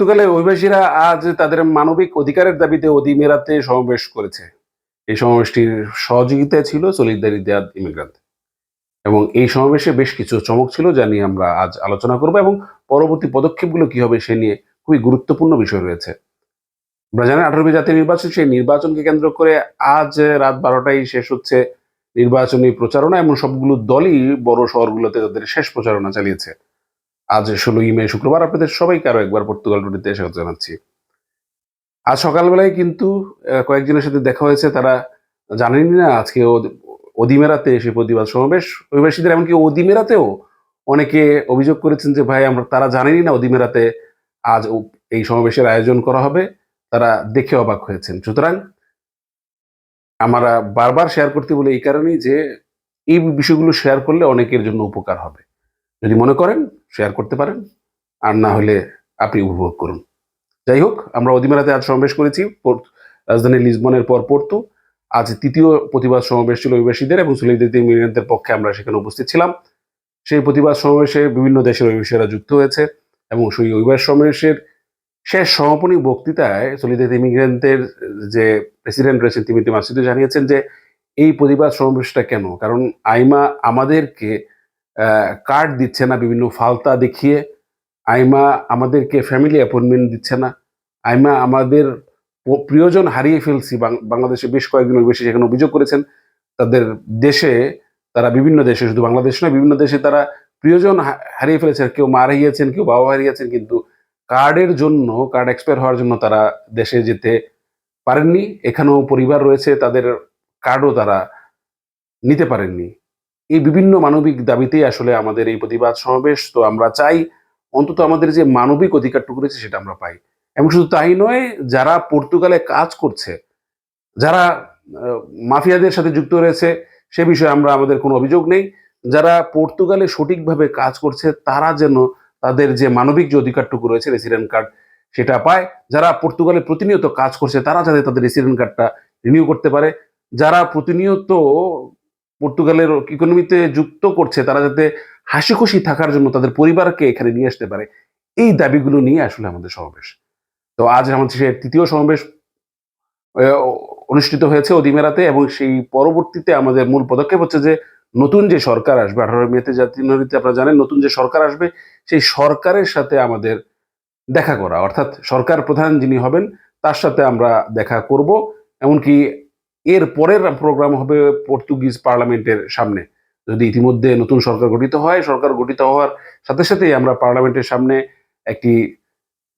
পর্তুগালের অভিবাসীরা আজ তাদের মানবিক অধিকারের দাবিতে অধিমেরাতে সমাবেশ করেছে। এই সমাবেশটির সহযোগিতায় ছিল সলিদারিদাদ ইমিগ্রান্ট। এবং এই সমাবেশে বেশ কিছু চমক ছিল যা নিয়ে আমরা আজ আলোচনা করব এবং পরবর্তী পদক্ষেপগুলো কি হবে সে নিয়ে খুবই গুরুত্বপূর্ণ বিষয় রয়েছে। জানেন আঠারোবি জাতীয় নির্বাচন, সেই নির্বাচনকে কেন্দ্র করে আজ রাত বারোটায় শেষ হচ্ছে নির্বাচনী প্রচারণা এবং সবগুলো দলই বড় শহরগুলোতে তাদের শেষ প্রচারণা চালিয়েছে। আজ ষোলোই মে, শুক্রবার আপনাদের সবাইকে আরও একবার পর্তুগাল টুটিতে স্বাগত জানাচ্ছি। আজ সকালবেলায় কিন্তু কয়েকজনের সাথে দেখা হয়েছে, তারা জানেনই না আজকে অদিমেরাতে এসে প্রতিবাদ সমাবেশ। অভিবাসীদের এমনকি অদিমেরাতেও অনেকে অভিযোগ করেছেন যে, ভাই, আমরা, তারা জানেনই না অদিমেরাতে আজ এই সমাবেশের আয়োজন করা হবে। তারা দেখে অবাক হয়েছেন। সুতরাং আমরা বারবার শেয়ার করতে বলে এই কারণেই যে, এই বিষয়গুলো শেয়ার করলে অনেকের জন্য উপকার হবে। যদি মনে করেন শেয়ার করতে পারেন। আর না হলে আপনি উপভোগ করুন। যাই হোক, আমরা অদিমেরাতে আজ সমাবেশ করেছি। রাজধানী লিসবনের পর পড়তো। আজ তৃতীয় প্রতিবাদ সমাবেশ ছিল অভিবাসীদের এবং সুলিদিতে মিলিয়নদের পক্ষে আমরা সেখানে উপস্থিত ছিলাম। সেই প্রতিবাদ সমাবেশে বিভিন্ন দেশের অভিবাসীরা যুক্ত হয়েছে এবং সেই অভিবাস সমাবেশের শেষ সমাপনী বক্তৃতায় সলিদারিতে ইমিগ্রেন্টদের যে প্রেসিডেন্ট রয়েছেন তিমিতি মাসুদে জানিয়েছেন যে, এই প্রতিবাদ সমাবেশটা কেন? কারণ আইমা আমাদেরকে কার্ড দিচ্ছে না, বিভিন্ন ফালতা দেখিয়ে। আইমা আমাদেরকে ফ্যামিলি অ্যাপয়েন্টমেন্ট দিচ্ছে না। আইমা আমাদের প্রিয়জন হারিয়ে ফেলছি বাংলাদেশে বেশ কয়েকদিন বেশি সেখানে অভিযোগ করেছেন। তাদের দেশে, তারা বিভিন্ন দেশে, শুধু বাংলাদেশ নয়, বিভিন্ন দেশে তারা প্রিয়জন হারিয়ে ফেলেছেন কেউ মা হারিয়েছেন, কেউ বাবা হারিয়েছেন, কিন্তু কার্ডের জন্য কার্ড এক্সপায়ার হওয়ার জন্য তারা দেশে যেতে পারেননি। এখানেও পরিবার রয়েছে, তাদের কার্ডও তারা নিতে পারেননি। এই বিভিন্ন মানবিক দাবিতেই আসলে আমাদের এই প্রতিবাদ সমাবেশ, তো আমরা চাই অন্তত আমাদের যে মানবিক অধিকারটুকু রয়েছে সেটা আমরা পাই। এবং শুধু তাই নয়, যারা পর্তুগালে কাজ করছে, যারা মাফিয়াদের সাথে যুক্ত রয়েছে, সে বিষয়ে আমরা আমাদের কোনো অভিযোগ নেই। যারা পর্তুগালে সঠিকভাবে কাজ করছে, তারা যেন তাদের যে মানবিক যে অধিকারটুকু রয়েছে, রেসিডেন্ট কার্ড সেটা পায়। যারা পর্তুগালে প্রতিনিয়ত কাজ করছে, তারা যাতে তাদের রেসিডেন্ট কার্ডটা রিনিউ করতে পারে। যারা প্রতিনিয়ত পর্তুগালের ইকোনমিতে যুক্ত করছে, তারা যাতে হাসি খুশি থাকার জন্য তাদের পরিবারকে এখানে নিয়ে আসতে পারে, এই দাবিগুলো নিয়ে আসলে আমাদের সমাবেশ। তো আজ আমাদের সে তৃতীয় সমাবেশ অনুষ্ঠিত হয়েছে অদিমেরাতে এবং সেই পরবর্তীতে আমাদের মূল পদক্ষেপ হচ্ছে যে নতুন যে সরকার আসবে আঠারো মেতে জাতীয় নাগরিকতে আপনারা জানেন নতুন যে সরকার আসবে, সেই সরকারের সাথে আমাদের দেখা করা, অর্থাৎ সরকার প্রধান যিনি হবেন, তার সাথে আমরা দেখা করব, এমনকি এর পরের প্রোগ্রাম হবে পর্তুগিজ পার্লামেন্টের সামনে। যদি ইতিমধ্যে নতুন সরকার গঠিত হয়, সরকার গঠিত হওয়ার সাথে সাথেই আমরা পার্লামেন্টের সামনে একটি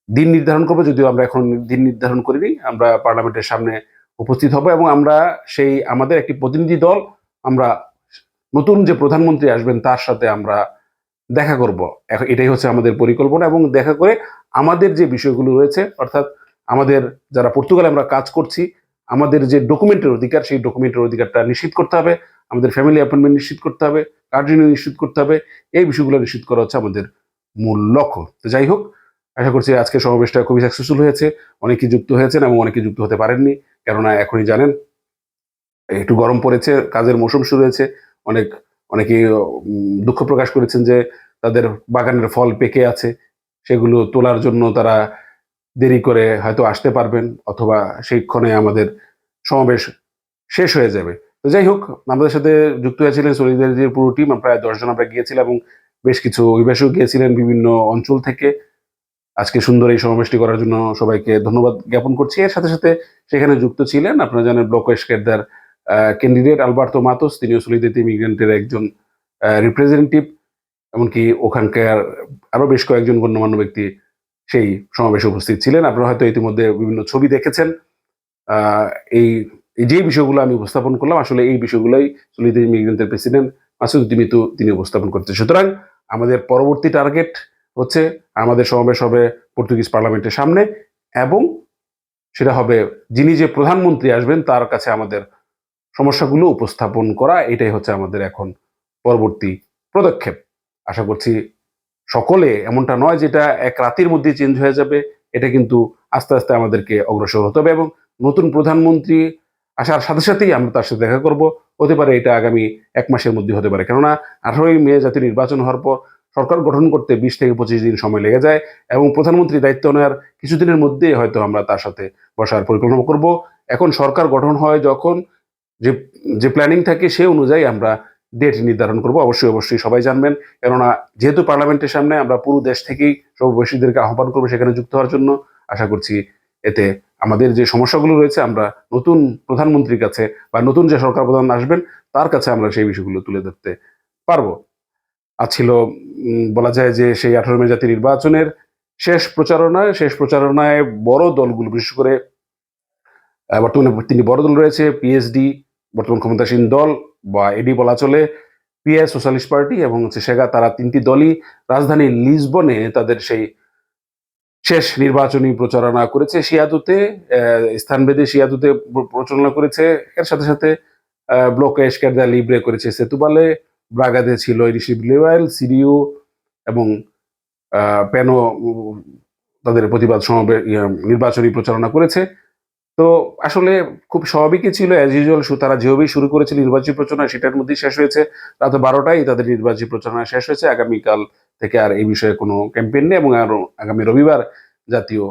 দিন নির্ধারণ করব। যদিও আমরা এখন দিন নির্ধারণ করিনি, আমরা পার্লামেন্টের সামনে উপস্থিত হব এবং আমরা সেই আমাদের একটি প্রতিনিধি দল, আমরা নতুন যে প্রধানমন্ত্রী আসবেন তার সাথে আমরা দেখা করব। এটাই হচ্ছে আমাদের পরিকল্পনা এবং দেখা করে আমাদের যে বিষয়গুলো রয়েছে, অর্থাৎ আমাদের যারা পর্তুগালে আমরা কাজ করছি আমাদের যে ডকুমেন্টের অধিকার, সেই ডকুমেন্টের অধিকারটা নিশ্চিত করতে হবে। আমাদের ফ্যামিলি অ্যাপয়েন্টমেন্ট নিশ্চিত করতে হবে কার্ডিনিউ নিশ্চিত করতে হবে। এই বিষয়গুলো নিশ্চিত করা হচ্ছে আমাদের মূল লক্ষ্য। তো যাই হোক, আশা করছি আজকে সমাবেশটা খুবই সাকসেসফুল হয়েছে। অনেকে যুক্ত হয়েছেন এবং অনেকে যুক্ত হতে পারেননি, কেননা এখনই জানেন, একটু গরম পড়েছে, কাজের মৌসুম শুরু হয়েছে। অনেক অনেকে দুঃখ প্রকাশ করেছেন যে তাদের বাগানের ফল পেকে আছে, সেগুলো তোলার জন্য তারা দেরি করে হয়তো আসতে পারবেন অথবা সেইক্ষণে আমাদের সমাবেশ শেষ হয়ে যাবে। তো যাই হোক, আমাদের সাথে যুক্ত হয়েছিলেন সলিদারিটির পুরো টিম প্রায় দশজন আমরা গিয়েছিলাম এবং বেশ কিছু অভিবাসীও গিয়েছিলেন বিভিন্ন অঞ্চল থেকে। আজকে সুন্দর এই সমাবেশটি করার জন্য সবাইকে ধন্যবাদ জ্ঞাপন করছি। এর সাথে সাথে সেখানে যুক্ত ছিলেন, আপনারা জানেন, Bloco Esquerda candidate Alberto Matos, তিনিও সলিদারিটি ইমিগ্রেন্টের একজন রিপ্রেজেন্টেটিভ এমনকি ওখানকার আরও বেশ কয়েকজন গণ্যমান্য ব্যক্তি সেই সমাবেশে উপস্থিত ছিলেন। আপনারা হয়তো ইতিমধ্যে বিভিন্ন ছবি দেখেছেন। এই যে বিষয়গুলো আমি উপস্থাপন করলাম, আসলে এই বিষয়গুলোই সলিদারি ইমিগ্রেন্টের প্রেসিডেন্ট মাসুদ তিমিতু তিনি উপস্থাপন করতে। সুতরাং আমাদের পরবর্তী টার্গেট হচ্ছে আমাদের সমাবেশ হবে পর্তুগিজ পার্লামেন্টের সামনে এবং সেটা হবে যিনি যে প্রধানমন্ত্রী আসবেন, তার কাছে আমাদের সমস্যাগুলো উপস্থাপন করা, এটাই হচ্ছে আমাদের এখন পরবর্তী পদক্ষেপ। আশা করছি সকলে, এমনটা নয় যেটা এক রাতের মধ্যে চেঞ্জ হয়ে যাবে, এটা কিন্তু আস্তে আস্তে আমাদেরকে অগ্রসর হতে হবে এবং নতুন প্রধানমন্ত্রী আসার সাথে সাথেই আমরা তার সাথে দেখা করব। হতে পারে এটা আগামী এক মাসের মধ্যে হতে পারে। কেননা আঠারোই মে জাতীয় নির্বাচন হওয়ার পর সরকার গঠন করতে বিশ থেকে পঁচিশ দিন সময় লেগে যায় এবং প্রধানমন্ত্রী দায়িত্ব নেওয়ার কিছুদিনের মধ্যেই হয়তো আমরা তার সাথে বসার পরিকল্পনা করব। এখন সরকার গঠন হয় যখন যে যে প্ল্যানিং থাকে সে অনুযায়ী আমরা ডেট নির্ধারণ করব, অবশ্যই অবশ্যই সবাই জানবেন। কেননা, যেহেতু পার্লামেন্টের সামনে আমরা পুরো দেশ থেকেই সর্ববয়সীদেরকে আহ্বান করব সেখানে যুক্ত হওয়ার জন্য, আশা করছি এতে আমাদের যে সমস্যাগুলো রয়েছে, আমরা নতুন প্রধানমন্ত্রীর কাছে বা নতুন যে সরকার প্রধান আসবেন, তার কাছে আমরা সেই বিষয়গুলো তুলে ধরতে পারব। আর ছিল বলা যায় যে সেই আঠারো মে জাতীয় নির্বাচনের শেষ প্রচারণায় শেষ প্রচারণায় বড় দলগুলো, বিশেষ করে বর্তমানে তিনি বড় দল রয়েছে পিএসডি বর্তমান ক্ষমতাসীন দল বা এডি বলা চলে পিএস সোশ্যালিস্ট পার্টি এবং হচ্ছে সেগা, তারা তিনটি দলই রাজধানী লিসবনে তাদের সেই শেষ নির্বাচনী প্রচারণা করেছে শিয়াদুতে স্থানভেদে শিয়াদুতে প্রচারণা করেছে। এর সাথে সাথে ব্লক এসকারদা লিব্রে করেছে সেতুবালে, ব্রাগাদে ছিল ইরিশিব লেওয়াইল সিরিও এবং প্যানো তাদের প্রতিবাদ সমাবেশ নির্বাচনী প্রচারণা করেছে। তো আসলে খুব স্বাভাবিকই ছিল অ্যাজ ইউজুয়াল তারা যেভাবেই শুরু করেছিল নির্বাচনী প্রচারণা সেটার মধ্যেই শেষ হয়েছে। রাত বারোটায় তাদের নির্বাচনী প্রচারণা শেষ হয়েছে। আগামীকাল থেকে আর এই বিষয়ে কোনো ক্যাম্পেইন নেই এবং আরও আগামী রবিবার জাতীয়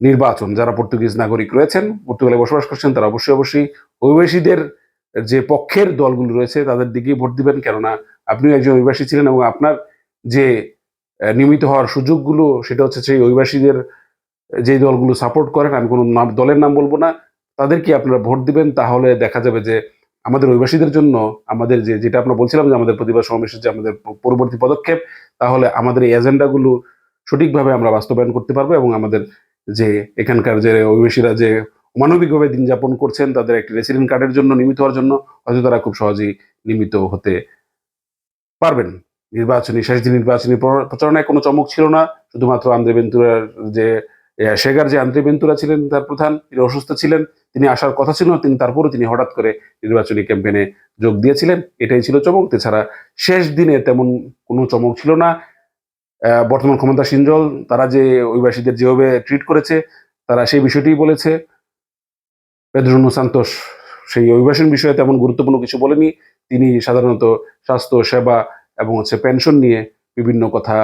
নির্বাচন। যারা পর্তুগিজ নাগরিক রয়েছেন, পর্তুগালে বসবাস করছেন, তারা অবশ্যই অবশ্যই অভিবাসীদের যে পক্ষের দলগুলো রয়েছে, তাদের দিকেই ভোট দিবেন। কেননা আপনিও একজন অভিবাসী ছিলেন এবং আপনার যে নিয়মিত হওয়ার সুযোগগুলো, সেটা হচ্ছে সেই অভিবাসীদের যে দলগুলো সাপোর্ট করেন, আমি কোনো নাম, দলের নাম বলব না, তাদেরকে আপনারা ভোট দিবেন, তাহলে দেখা যাবে যে আমাদের অভিবাসীদের জন্য আমাদের যে, যেটা আমরা বলছিলাম যে আমাদের প্রতিবাদ সমাবেশের যে আমাদের পরবর্তী পদক্ষেপ, তাহলে আমাদের এই এজেন্ডাগুলো সঠিকভাবে আমরা বাস্তবায়ন করতে পারব এবং আমাদের যে এখানকার যে অভিবাসীরা যে মানবিকভাবে দিন যাপন করছেন, তাদের একটি রেসিডেন্ট কার্ডের জন্য নিমিত হওয়ার জন্য হয়তো তারা খুব সহজেই নিমিত হতে পারবেন। নির্বাচনী, শেষ দিন নির্বাচনী প্রচারণায় কোনো চমক ছিল না, শুধুমাত্র আন্দ্রে বেন্তুরার যে শেগার যে আন্দ্রে বেন্তুরা ছিলেন তার প্রধান তিনি অসুস্থ ছিলেন তিনি আসার কথা ছিল না, তিনি তারপরও তিনি হঠাৎ করে নির্বাচনী ক্যাম্পেনে যোগ দিয়েছিলেন এটাই ছিল চমক। এছাড়া শেষ দিনে তেমন কোনো চমক ছিল না। বর্তমান ক্ষমতাসীন দল তারা যে অভিবাসীদের যেভাবে ট্রিট করেছে তারা সেই বিষয়টি বলেছে। পেদ্রোনো সান্তোষ সেই অভিবাসন বিষয়ে তেমন গুরুত্বপূর্ণ কিছু বলেনি। তিনি সাধারণত স্বাস্থ্য সেবা এবং হচ্ছে পেনশন নিয়ে বিভিন্ন কথা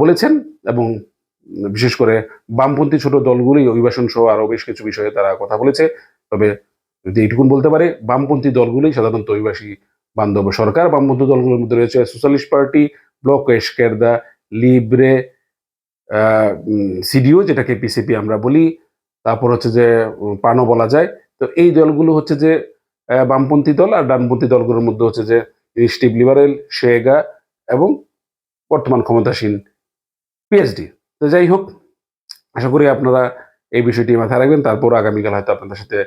বলেছেন এবং বিশেষ করে বামপন্থী ছোট দলগুলোই অভিবাসন সহ আরও বেশ কিছু বিষয়ে তারা কথা বলেছে। তবে যদি এইটুকুন বলতে পারে, বামপন্থী দলগুলোই সাধারণত অভিবাসী বান্ধব সরকার। বামপন্থী দলগুলোর মধ্যে রয়েছে সোশ্যালিস্ট পার্টি, ব্লক এসকেরদা লিব্রে সিডিও যেটাকে পিসিপি আমরা বলি। তারপর হচ্ছে যে পানো বলা যায়। তো এই দলগুলো হচ্ছে যে বামপন্থী দল আর ডানপন্থী দলগুলোর মধ্যে হচ্ছে যে, ইনিশিয়েটিভ লিবারেল, শেগা এবং বর্তমান ক্ষমতাসীন পিএইচডি তো যাই হোক, আশা করি আপনারা এই বিষয়টি মাথায় রাখবেন। তারপর আগামীকাল হয়তো আপনাদের সাথে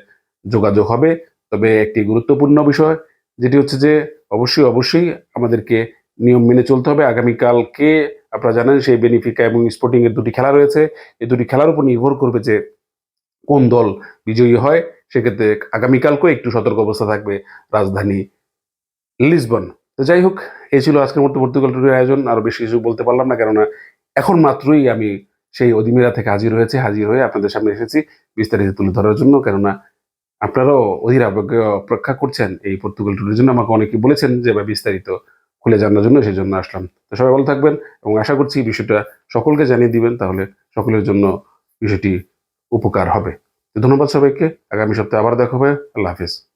যোগাযোগ হবে। তবে একটি গুরুত্বপূর্ণ বিষয়, যেটি হচ্ছে যে অবশ্যই অবশ্যই আমাদেরকে নিয়ম মেনে চলতে হবে। আগামীকালকে আপনারা জানেন সেই বেনিফিকা এবং স্পোর্টিং এর দুটি খেলা রয়েছে। এই দুটি খেলার উপর নির্ভর করবে যে কোন দল বিজয়ী হয়। সেক্ষেত্রে আগামীকালকেও একটু সতর্ক অবস্থা থাকবে রাজধানী লিসবন। তো যাই হোক, এই ছিল আজকের মতো পর্তুগাল টুরের আয়োজন। আরও বেশি কিছু বলতে পারলাম না, কেননা এখন মাত্রই আমি সেই অদিমিরা থেকে হাজির হয়েছে, হাজির হয়ে আপনাদের সামনে এসেছি বিস্তারিত তুলে ধরার জন্য। কেননা আপনারাও অধীর অপেক্ষা করছেন এই পর্তুগাল টুরের জন্য। আমাকে অনেকে বলেছেন যে, ভাই, বিস্তারিত খুলে জানার জন্য সেই জন্য আসলাম। তো সবাই ভালো থাকবেন এবং আশা করছি বিষয়টা সকলকে জানিয়ে দিবেন, তাহলে সকলের জন্য বিষয়টি উপকার হবে। ধন্যবাদ সবাইকে। আগামী সপ্তাহে আবার দেখা হবে। আল্লাহ হাফিজ।